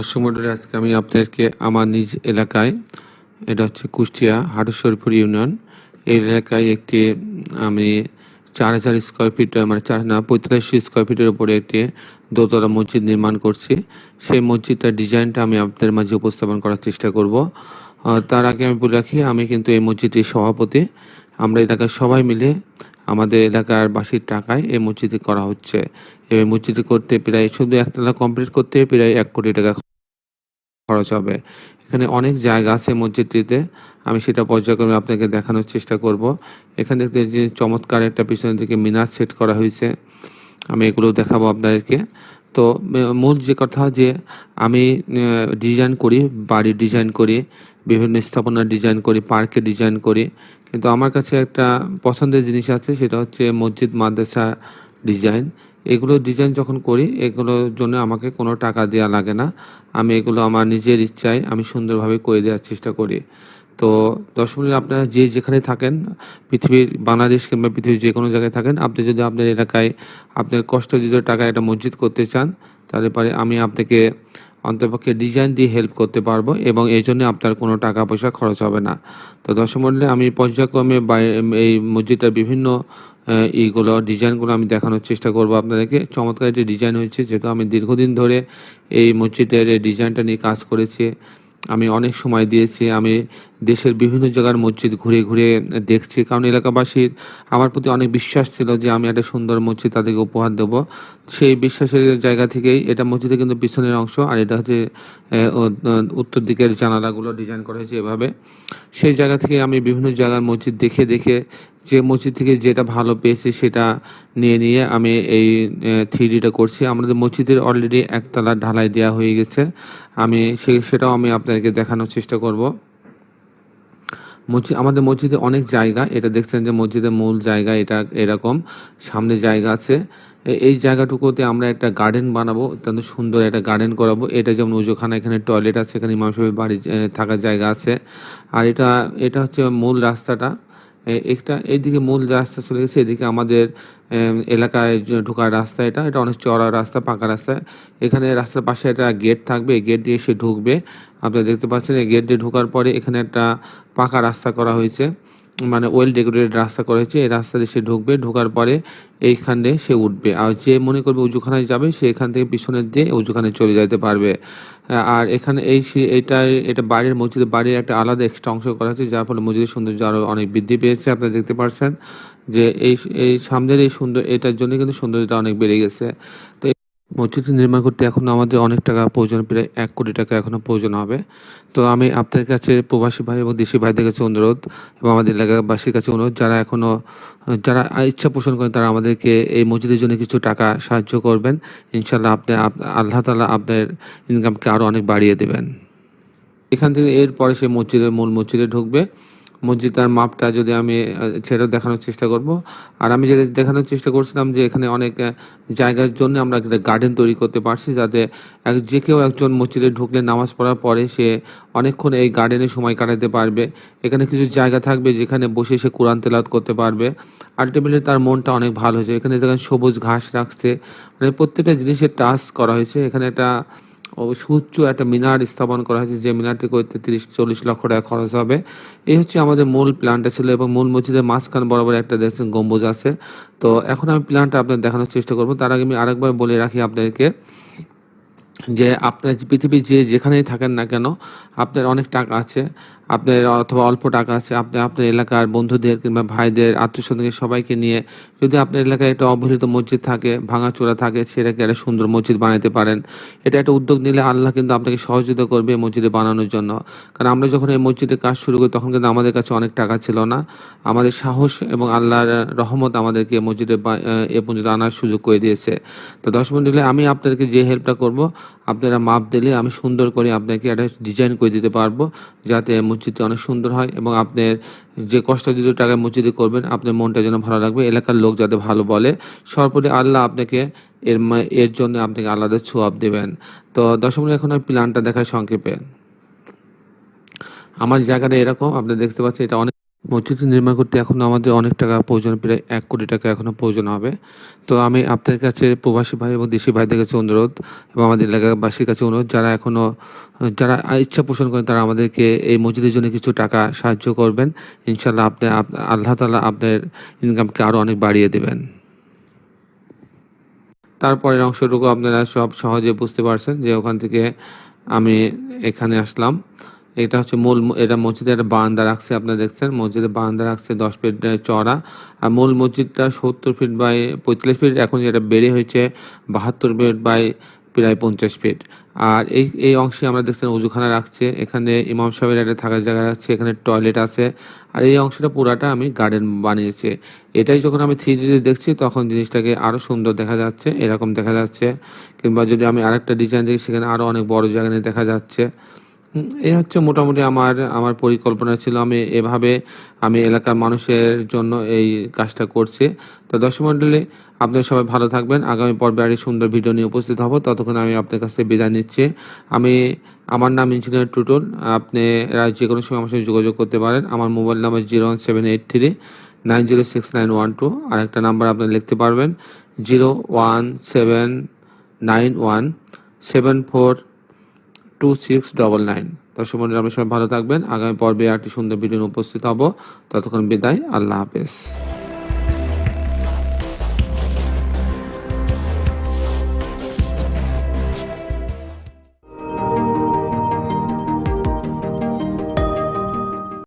দর্শক মন্ডলী, আজকে আমি আপনাদেরকে আমার নিজ এলাকায়, এটা হচ্ছে কুষ্টিয়া হাটেশ্বরপুর ইউনিয়ন এই এলাকায় একটি, আমি চার হাজার স্কোয়ার ফিট মানে চার না পঁয়তাল্লিশশো স্কোয়ার ফিটের উপরে একটি দোতলা মসজিদ নির্মাণ করছি। সেই মসজিদটার ডিজাইনটা আমি আপনাদের মাঝে উপস্থাপন করার চেষ্টা করব। তার আগে আমি বলে রাখি, আমি কিন্তু এই মসজিদের সভাপতি। আমরা এলাকার সবাই মিলে আমাদের এলাকার বাসীর টাকায় এই মসজিদে করা হচ্ছে। এই মসজিদে করতে প্রায় শুধু একতলা কমপ্লিট করতে প্রায় এক কোটি টাকা খরচ হবে। এখানে অনেক জায়গা আছে মসজিদটিতে। আমি সেটা পর্যায়ক্রমে আপনাকে দেখানোর চেষ্টা করব। এখানে দেখতে যে চমৎকার একটা পিছনের দিকে মিনার সেট করা হয়েছে। আমি এগুলো দেখাবো আপনাদেরকে। তো মূল যে কথা যে আমি ডিজাইন করি বাড়ির ডিজাইন করি, বিভিন্ন স্থাপনার ডিজাইন করি পার্কের ডিজাইন করি। কিন্তু আমার কাছে একটা পছন্দের জিনিস আছে, সেটা হচ্ছে মসজিদ মাদ্রাসা ডিজাইন এগুলো ডিজাইন যখন করি এগুলোর জন্য আমাকে কোনো টাকা দেওয়া লাগে না। আমি এগুলো আমার নিজের ইচ্ছায় আমি সুন্দরভাবে করে দেওয়ার চেষ্টা করি। তো দর্শক বন্ধু, আপনারা যে যেখানে থাকেন পৃথিবীর বাংলাদেশ কিংবা পৃথিবীর যে কোনো জায়গায় থাকেন আপনি যদি আপনার এলাকায় আপনার কষ্টজিত টাকা একটা মসজিদ করতে চান তাহলে পরে আমি আপনাকে অন্তপক্ষে ডিজাইন দিয়ে হেল্প করতে পারব এবং এই জন্য আপনার কোনো টাকা পয়সা খরচ হবে না। তো দর্শক আমি পর্যায়ক্রমে এই মসজিদটার বিভিন্ন এইগুলো ডিজাইনগুলো আমি দেখানোর চেষ্টা করব আপনাদেরকে। চমৎকার একটি ডিজাইন হয়েছে, যেহেতু আমি দীর্ঘদিন ধরে এই মসজিদের ডিজাইনটা নিয়ে কাজ করেছি। আমি অনেক সময় দিয়েছি, আমি দেশের বিভিন্ন জায়গার মসজিদ ঘুরে ঘুরে দেখছি, কারণ এলাকাবাসীর আমার প্রতি অনেক বিশ্বাস ছিল যে আমি একটা সুন্দর মসজিদ তাদেরকে উপহার দেব। সেই বিশ্বাসের জায়গা থেকেই এটা মসজিদের কিন্তু পিছনের অংশ, আর এটা হচ্ছে উত্তর দিকের জানালাগুলো ডিজাইন করা হয়েছে এভাবে। সেই জায়গা থেকে আমি বিভিন্ন জায়গার মসজিদ দেখে দেখে যে মসজিদ থেকে যেটা ভালো পেয়েছি সেটা নিয়ে নিয়ে আমি এই থ্রি ডিটা করছি। আমাদের মসজিদের অলরেডি একতলা ঢালাই দেওয়া হয়ে গেছে। আমি সে, সেটাও আমি আপনাদেরকে দেখানোর চেষ্টা করব। মসজিদ, আমাদের মসজিদে অনেক জায়গা, এটা দেখছেন যে মসজিদের মূল জায়গা এটা এরকম, সামনে জায়গা আছে। এই জায়গাটুকুতে আমরা একটা গার্ডেন বানাবো, অত্যন্ত সুন্দর একটা গার্ডেন করাবো। এটা যেমন উজোখানা এখানে টয়লেট আছে, এখানে ইমাম সাহেবের বাড়ি থাকার জায়গা আছে। আর এটা এটা হচ্ছে মূল রাস্তাটা। একটা এইদিকে মূল রাস্তা চলে গেছে, এদিকে আমাদের এলাকায় ঢোকার রাস্তা এটা এটা অনেক চড়া রাস্তা, পাকা রাস্তা। এখানে রাস্তার পাশে একটা গেট থাকবে গেট দিয়ে সে ঢুকবে। আপনারা দেখতে পাচ্ছেন, এই গেট দিয়ে ঢোকার পরে এখানে একটা পাকা রাস্তা করা হয়েছে। মানে ওয়েল ডেকোরেটেড রাস্তা করা হয়েছে, এই রাস্তা দিয়ে সে ঢুকবে, ঢোকার পরে এইখানে সে উঠবে। আর যে মনে করবে উজুখানায় যাবে, সে এখান থেকে পিছনের দিয়ে উজুখানে চলে যেতে পারবে। আর এখানে এই এইটা এটা বাড়ির মসজিদের, বাড়ির একটা আলাদা এক্সট্রা অংশ করা হয়েছে, যার ফলে মসজিদের সৌন্দর্য আরও অনেক বৃদ্ধি পেয়েছে, আপনারা দেখতে পাচ্ছেন যে এই এই সামনের এই সুন্দর, এটার জন্য কিন্তু সৌন্দর্যটা অনেক বেড়ে গেছে। তো মসজিদটি নির্মাণ করতে এখন আমাদের অনেক টাকা প্রয়োজন, প্রায় এক কোটি টাকা এখনও প্রয়োজন হবে। তো আমি আপনাদের কাছে প্রবাসী ভাই এবং দেশি ভাইদের কাছে অনুরোধ এবং আমাদের এলাকাবাসীর কাছে অনুরোধ, যারা এখনও, যারা ইচ্ছা পোষণ করেন তারা আমাদেরকে এই মসজিদের জন্য কিছু টাকা সাহায্য করবেন। ইনশাল্লাহ আপনি, আপ- আল্লাহ তালা আপনার ইনকামকে আরও অনেক বাড়িয়ে দেবেন। এখান থেকে এরপরে সে মসজিদের মূল মসজিদে ঢুকবে। মসজিদটার মাপটা যদি আমি সেটা দেখানোর চেষ্টা করব। আর আমি যেটা দেখানোর চেষ্টা করছিলাম যে এখানে অনেক জায়গার জন্য আমরা একটা গার্ডেন তৈরি করতে পারছি যাতে এক- যে কেউ একজন মসজিদে ঢুকলে নামাজ পড়ার পরে সে অনেকক্ষণ এই গার্ডেনে সময় কাটাতে পারবে। এখানে কিছু জায়গা থাকবে যেখানে বসে সে কোরআন তেলাত করতে পারবে। আলটিমেটলি তার মনটা অনেক ভালো হয়েছে। এখানে দেখেন সবুজ ঘাস রাখছে। মানে প্রত্যেকটা জিনিসের টাচ করা হয়েছে। এখানে একটা সুউচ্চ একটা মিনার স্থাপন করা হয়েছে, যে মিনারটি করতে তিরিশ, চল্লিশ লক্ষ টাকা খরচ হবে। এই হচ্ছে আমাদের মূল প্ল্যানটা ছিল এবং মূল মসজিদের মাঝখান বরাবর একটা দেখছেন গম্বুজ আছে। তো এখন আমি প্ল্যানটা আপনাদের দেখানোর চেষ্টা করব। তার আগে আমি আরেকবার বলে রাখি আপনাদেরকে যে আপনার পৃথিবী যে যেখানেই থাকেন না কেন, আপনার অনেক টাকা আছে। আপনার অথবা অল্প টাকা আছে, আপনি আপনার এলাকার বন্ধুদের কিংবা ভাইদের আত্মীয় আত্মীয়স্বজনকে সবাইকে নিয়ে যদি আপনার এলাকায় একটা অবহেলিত মসজিদ থাকে, ভাঙাচোরা থাকে, সেটাকে একটা সুন্দর মসজিদ বানাতে পারেন। এটা একটা উদ্যোগ নিলে আল্লাহ কিন্তু আপনাকে সহযোগিতা করবে এই মসজিদে বানানোর জন্য। কারণ আমরা যখন এই মসজিদের কাজ শুরু করি, তখন কিন্তু আমাদের কাছে অনেক টাকা ছিল না। আমাদের সাহস এবং আল্লাহর রহমত আমাদেরকে মসজিদে এ পর্যন্ত আনার সুযোগ করে দিয়েছে। তো দশ মিনিট দিলে আমি আপনাদেরকে যে হেল্পটা করব, আপনারা মাপ দিলে আমি সুন্দর করে আপনাকে একটা ডিজাইন করে দিতে পারব, যাতে মসজিদটি অনেক সুন্দর হয় এবং আপনার যে কষ্ট যদি টাকায় মসজিদে করবেন, আপনার মনটা যেন ভালো লাগবে এলাকার লোক যাতে ভালো বলে। সর্বোপরি আল্লাহ আপনাকে এর এর জন্য আপনাকে আলাদা ছোয়াব দেবেন। তো দশম এখন আমি প্ল্যানটা দেখায় সংক্ষেপে। আমার জায়গাটা এরকম, আপনি দেখতে পাচ্ছেন এটা অনেক মসজিদটি নির্মাণ করতে এখনও আমাদের অনেক টাকা প্রয়োজন, প্রায় এক কোটি টাকা এখনও প্রয়োজন হবে। তো আমি আপনাদের কাছে প্রবাসী ভাই এবং দেশি ভাইদের কাছে অনুরোধ এবং আমাদের এলাকাবাসীর কাছে অনুরোধ, যারা এখনও যারা ইচ্ছা পোষণ করেন তারা আমাদেরকে এই মসজিদের জন্য কিছু টাকা সাহায্য করবেন। ইনশাল্লাহ আপনি, আল্লাহ তালা আপনার ইনকামকে আরও অনেক বাড়িয়ে দেবেন। তারপরের অংশটুকু আপনারা সব সহজে বুঝতে পারছেন যে ওখান থেকে আমি এখানে আসলাম। এটা হচ্ছে মূল এটা মসজিদের একটা বারান্দা রাখছে, আপনারা দেখছেন। মসজিদের বারান্দা রাখছে, দশ ফিট চড়া আর মূল মসজিদটা সত্তর ফিট বাই পঁয়তাল্লিশ ফিট, এখন যেটা বেড়ে হয়েছে বাহাত্তর ফিট বাই প্রায় পঞ্চাশ ফিট। আর এই এই অংশে আমরা দেখছেন উজুখানা রাখছে, এখানে ইমাম সাহেবের একটা থাকার জায়গা রাখছে, এখানে টয়লেট আছে। আর এই অংশটা পুরাটা আমি গার্ডেন বানিয়েছি। এটাই যখন আমি থ্রি ডিতে দেখছি, তখন জিনিসটাকে আরও সুন্দর দেখা যাচ্ছে, এরকম দেখা যাচ্ছে। কিংবা যদি আমি আরেকটা ডিজাইন দেখি, সেখানে আরও অনেক বড় জায়গা নিয়ে দেখা যাচ্ছে। এই হচ্ছে মোটামুটি আমার আমার পরিকল্পনা ছিল আমি এভাবে, আমি এলাকার মানুষের জন্য এই কাজটা করছি। তো দর্শক মণ্ডলী, আপনারা সবাই ভালো থাকবেন। আগামী পর্বে আরেকটি সুন্দর ভিডিও নিয়ে উপস্থিত হব। ততক্ষণ আমি আপনার কাছ থেকে বিদায় নিচ্ছি। আমি, আমার নাম ইঞ্জিনিয়ার টুটুল। আপনি যে কোনো সময় আমার সাথে যোগাযোগ করতে পারেন। আমার mobile number zero one seven eight three nine zero six nine one two. আর একটা নাম্বার আপনি লিখতে পারবেন। Zero one seven nine one seven four two six double nine দর্শক মন্ডলী আপনি সবাই ভালো থাকবেন। আগামী পর্বে একটি সুন্দর ভিডিও উপস্থিত হব। ততক্ষণ বিদায়, আল্লাহ হাফেজ।